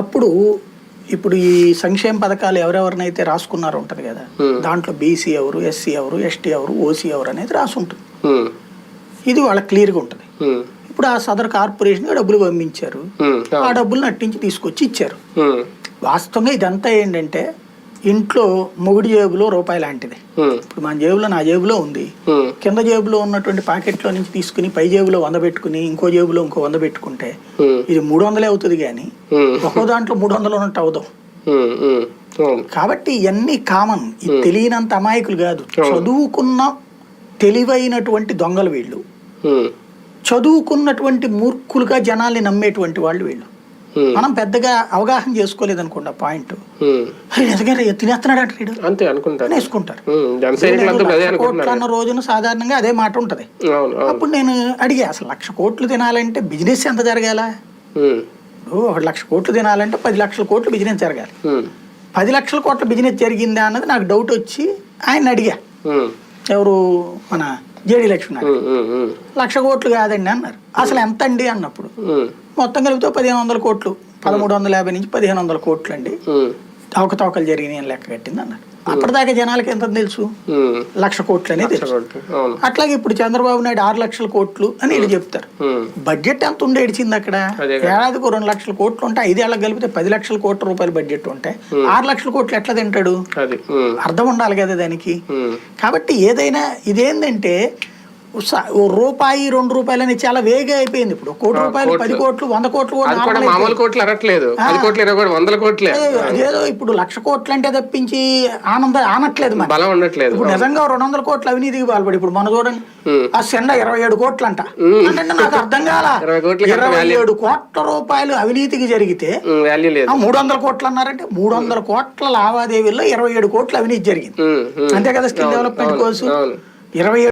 అప్పుడు ఇప్పుడు ఈ సంక్షేమ పథకాలు ఎవరెవరినైతే రాసుకున్నారో ఉంటుంది కదా దాంట్లో బీసీ ఎవరు ఎస్సీ ఎవరు ఎస్టీ ఎవరు ఓసీ ఎవరు అనేది రాసి ఉంటుంది ఇది వాళ్ళకి క్లియర్గా ఉంటుంది. ఇప్పుడు ఆ సదర్ కార్పొరేషన్ డబ్బులు పంపించారు. ఆ డబ్బులు నట్టించి తీసుకొచ్చి ఇచ్చారు. వాస్తవంగా ఇదంతా ఏంటంటే ఇంట్లో మొగుడి జేబులో రూపాయి లాంటిది. ఇప్పుడు మన జేబులో నా జేబులో ఉంది. కింద జేబులో ఉన్నటువంటి పాకెట్లో నుంచి తీసుకుని పై జేబులో వంద పెట్టుకుని ఇంకో జేబులో ఇంకో వంద పెట్టుకుంటే ఇది మూడు వందలే అవుతుంది కానీ ఒక్కో దాంట్లో మూడు వందలు ఉన్నట్టు అవుదాం. కాబట్టి ఇవన్నీ కామన్. తెలియనంత అమాయకులు కాదు. చదువుకున్న తెలివైనటువంటి దొంగలు వీళ్ళు. చదువుకున్నటువంటి మూర్ఖులుగా జనాల్ని నమ్మేటువంటి వాళ్ళు వీళ్ళు. మనం పెద్దగా అవగాహన చేసుకోలేదు అనుకోండి పాయింట్. ఉమ్. నిజంగా తినేస్తున్నాడు అంట వీడు? అంతే అనుకుంటారు. వేసుకుంటారు కోట్లు అన్న రోజున సాధారణంగా అదే మాట ఉంటది. అప్పుడు నేను అడిగా అసలు లక్ష కోట్లు తినాలంటే బిజినెస్ ఎంత జరగాల? ఒక లక్ష కోట్లు తినాలంటే పది లక్షల కోట్లు బిజినెస్ జరగాలి. పది లక్షల కోట్ల బిజినెస్ జరిగిందా అన్నది నాకు డౌట్ వచ్చి ఆయన అడిగా. ఎవరు? మన జేడి లక్ష్మణ్ లక్ష కోట్లు కాదండి అన్నారు. అసలు ఎంత అండి అన్నప్పుడు మొత్తం కలిపితే పదిహేను వందల కోట్లు. పదమూడు వందల యాభై నుంచి పదిహేను వందల కోట్లు అండి అవకతవకలు జరిగినాయి అని లెక్క కట్టింది అన్నారు అప్పటిదాకా జనాలకి ఎంత తెలుసు. లక్ష కోట్లు అనేది తెలుసు. అట్లాగే ఇప్పుడు చంద్రబాబు నాయుడు ఆరు లక్షల కోట్లు అని వీళ్ళు చెప్తారు. బడ్జెట్ ఎంత ఉండే ఇడిచింది అక్కడ? ఏడాదికి రెండు లక్షల కోట్లు ఉంటే ఐదేళ్ళకి కలిపితే పది లక్షల కోట్ల రూపాయల బడ్జెట్ ఉంటే ఆరు లక్షల కోట్లు ఎట్లా తింటాడు? అర్థం ఉండాలి కదా దానికి. కాబట్టి ఏదైనా ఇదేంటంటే రూపాయి రెండు రూపాయలు అనేది చాలా వేగా అయిపోయింది ఇప్పుడు. కోటి రూపాయలు పది కోట్లు వంద కోట్లు కూడా మామూలు కోట్లు అరట్లేదు. పది కోట్లు ఇరవై కోట్లు వందల కోట్లే. అయిపోయింది. అదేదో ఇప్పుడు లక్ష కోట్లు అంటే తప్పించి ఆనందం ఆనట్లేదు మరి. బలం ఉండట్లేదు. ఇప్పుడు నిజంగా రెండు వందల కోట్లు అవినీతికి పాల్పడి ఇప్పుడు మన చూడండి ఆ సెండ ఇరవై ఏడు కోట్లు అంట అంటే నాకు అర్థం కాల. ఇరవై. ఏడు కోట్ల రూపాయలు అవినీతికి జరిగితే మూడు వందల కోట్లు అన్నారంటే మూడు వందల కోట్ల లావాదేవీల్లో ఇరవై ఏడు కోట్లు అవినీతి జరిగింది. అంతే కదా స్కిల్ డెవలప్మెంట్ కోసం ఇరవై